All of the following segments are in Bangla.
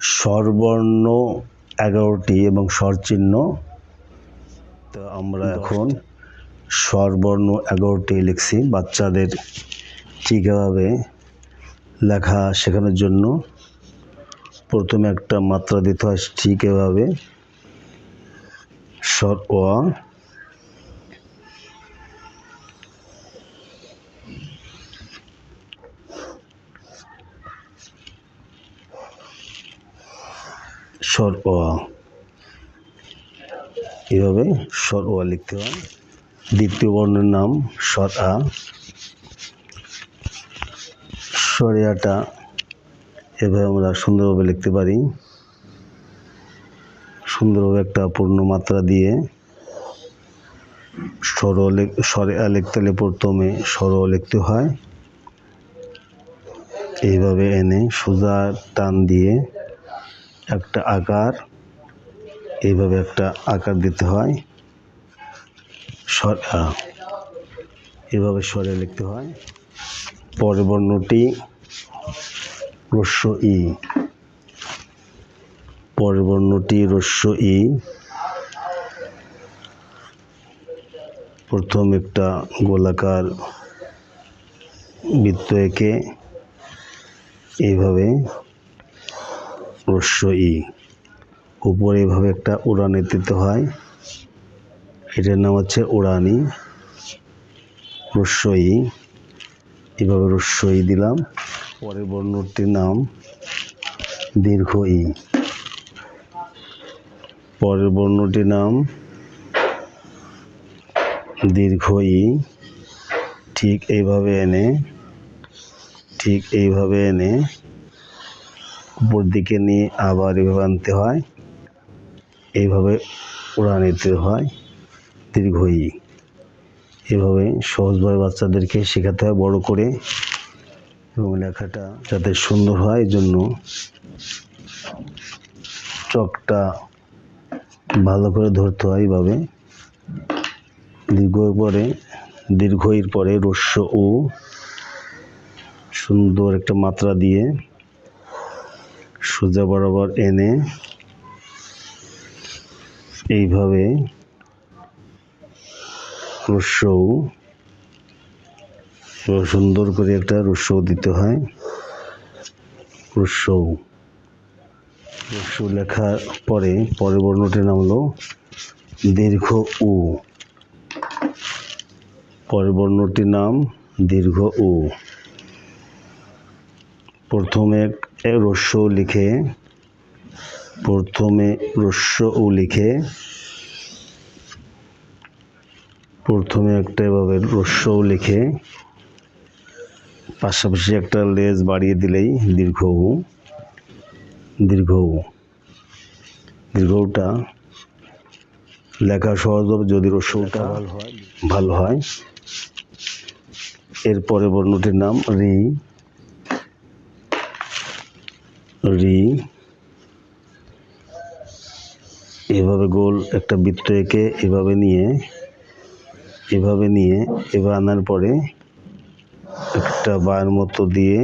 স্বরবর্ণ এগারোটি এবং স্বরচিহ্ন তো আমরা এখন স্বরবর্ণ এগারোটি লিখছি। বাচ্চাদের ঠিকভাবে লেখা শেখানোর জন্য। প্রথমে একটা মাত্রা দিতে হয় ঠিক এভাবে। স্বর অ স্বর এভাবে স্বর অ লিখতে হয়। দ্বিতীয় বর্ণের নাম স্বর আ। স্বরিয়াটা এভাবে আমরা সুন্দরভাবে লিখতে পারি। সুন্দরভাবে একটা পূর্ণ মাত্রা দিয়ে স্বর স্বরে আ লিখতে হলে প্রথমে স্বর লিখতে হয়। এইভাবে এনে সোজা টান দিয়ে একটা আকার, এইভাবে একটা আকার দিতে হয়। এভাবে স্বরে লিখতে হয়। পরের বর্ণটি রস্য ই। পরের বর্ণটি রস্য ই। প্রথম একটা গোলাকার বৃত্ত এঁকে এইভাবে রস্য ই উপরে এভাবে একটা উড়ানি দিতে হয়। এটার নাম হচ্ছে উড়ানি। রস্যই এভাবে রস্যই দিলাম। পরের বর্ণটির নাম দীর্ঘ ই পরের বর্ণটির নাম দীর্ঘ ই ঠিক এইভাবে এনে, ঠিক এইভাবে এনে উপর দিকে নিয়ে আবার এভাবে আনতে হয়। এইভাবে উড়া নিতে হয় দীর্ঘই। এভাবে সহজভাবে বাচ্চাদেরকে শেখাতে হয় বড় করে। এবং লেখাটা যাতে সুন্দর হয় জন্য চকটা ভালো করে ধরতে হয় এইভাবে। দীর্ঘ পরে, দীর্ঘইর পরে রস্য ও সুন্দর একটা মাত্রা দিয়ে সোজা বরাবর এনে এইভাবে এবার সুন্দর করে একটা রস্যও দিতে হয়। রস্যও রস্য লেখার পরে পরের বর্ণটির নাম হলো দীর্ঘ উ। পরের বর্ণটির নাম দীর্ঘ উ। প্রথমে এ রস্য লিখে প্রথমে রস্য উ লিখে প্রথমে একটা এভাবে রস্য লিখে পাশাপাশি একটা লেজ বাড়িয়ে দিলেই দীর্ঘ দীর্ঘ দীর্ঘটা লেখা সহজ হবে যদি রস্যটা ভালো হয়। ভালো হয়। এরপরে বর্ণটির নাম রি। রি। এভাবে গোল একটা বৃত্ত এঁকে এভাবে নিয়ে এভাবে নিয়ে, এভাবে আনার পরে একটা বায়ের মতো দিয়ে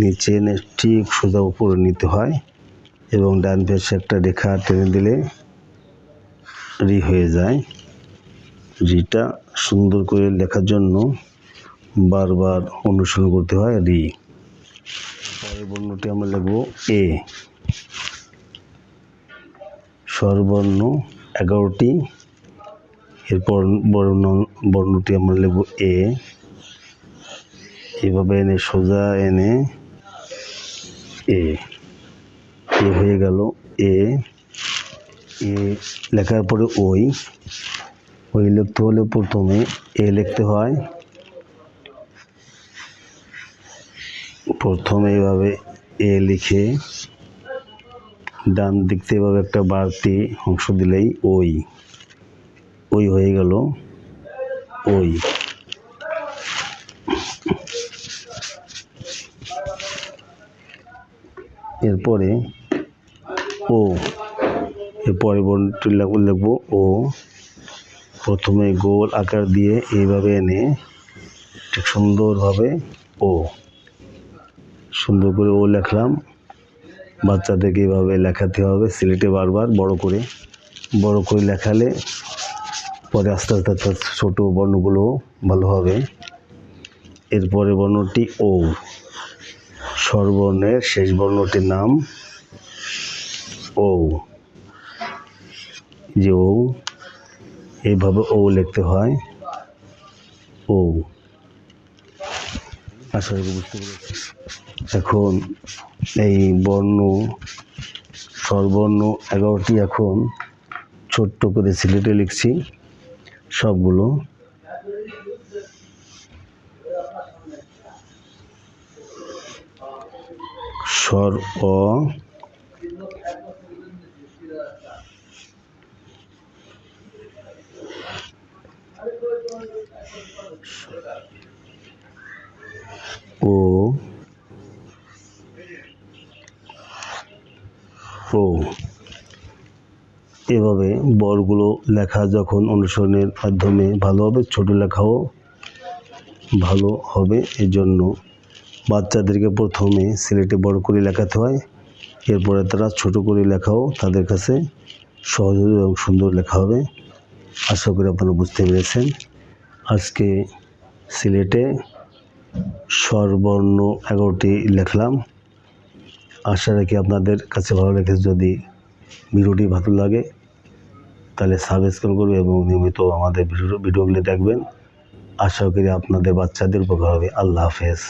নিচে এনে ঠিক সোজা উপরে নিতে হয় এবং ডান পাশে একটা রেখা টেনে দিলে রি হয়ে যায়। রিটা সুন্দর করে লেখার জন্য বারবার অনুসরণ করতে হয় রি। বর্ণটি আমরা লিখব এ স্বরবর্ণ এগারোটি। এরপর বর্ণ, বর্ণটি আমরা লিখব এ এভাবে এনে সোজা এনে এ এ হয়ে গেল এ এ লেখার পরে ওই। ওই লিখতে হলে প্রথমে এ লিখতে হয়। প্রথমে এভাবে এ লিখে ডান দিক থেকে এভাবে একটা বাড়তি অংশ দিলেই ওই। ওই হয়ে গেল ওই। এরপরে ও এরপরে বর্ণটি লিখব ও। প্রথমে গোল আকার দিয়ে এইভাবে এনে ঠিক সুন্দরভাবে ও। সুন্দর করে ও লেখলাম। বাচ্চাদেরকে এভাবে লেখাতে হবে, সিলেটে বারবার বড় করে। বড় করে লেখালে পরে আস্তে আস্তে আস্তে ছোটো বর্ণগুলো ভালো হবে এরপরে বর্ণটি ও। স্বরবর্ণের শেষ বর্ণটির নাম ও। যে ও এইভাবে ও লিখতে হয়। ও। বুঝতে পেরেছি। এখন এই বর্ণ, স্বরবর্ণ এগারোটি এখন ছোট্ট করে সিলেটে লিখছি। সবগুলো। স্বর অ। ও ও। এভাবে বড়গুলো লেখা যখন অনুসরণের মাধ্যমে ভালো হবে, ছোট লেখাও ভালো হবে, এজন্য বাচ্চাদেরকে প্রথমে সিলেটে বড় করে লেখাতে হয়। এরপরে তারা ছোট করে লেখাও তাদের কাছে সহজ এবং সুন্দর লেখা হবে। আশা করি আপনারা বুঝতে পেরেছেন। আজকে সিলেটে স্বরবর্ণ এগারোটি লেখলাম। আশা রাখি আপনাদের কাছে ভালো লেগে যদি ভিডিওটি ভালো লাগে, তাহলে সাবস্ক্রাইব করবে এবং নিয়মিত আমাদের ভিডিও ভিডিওগুলি দেখবেন। আশা করি আপনাদের বাচ্চাদের উপকার হবে। আল্লাহ হাফেজ।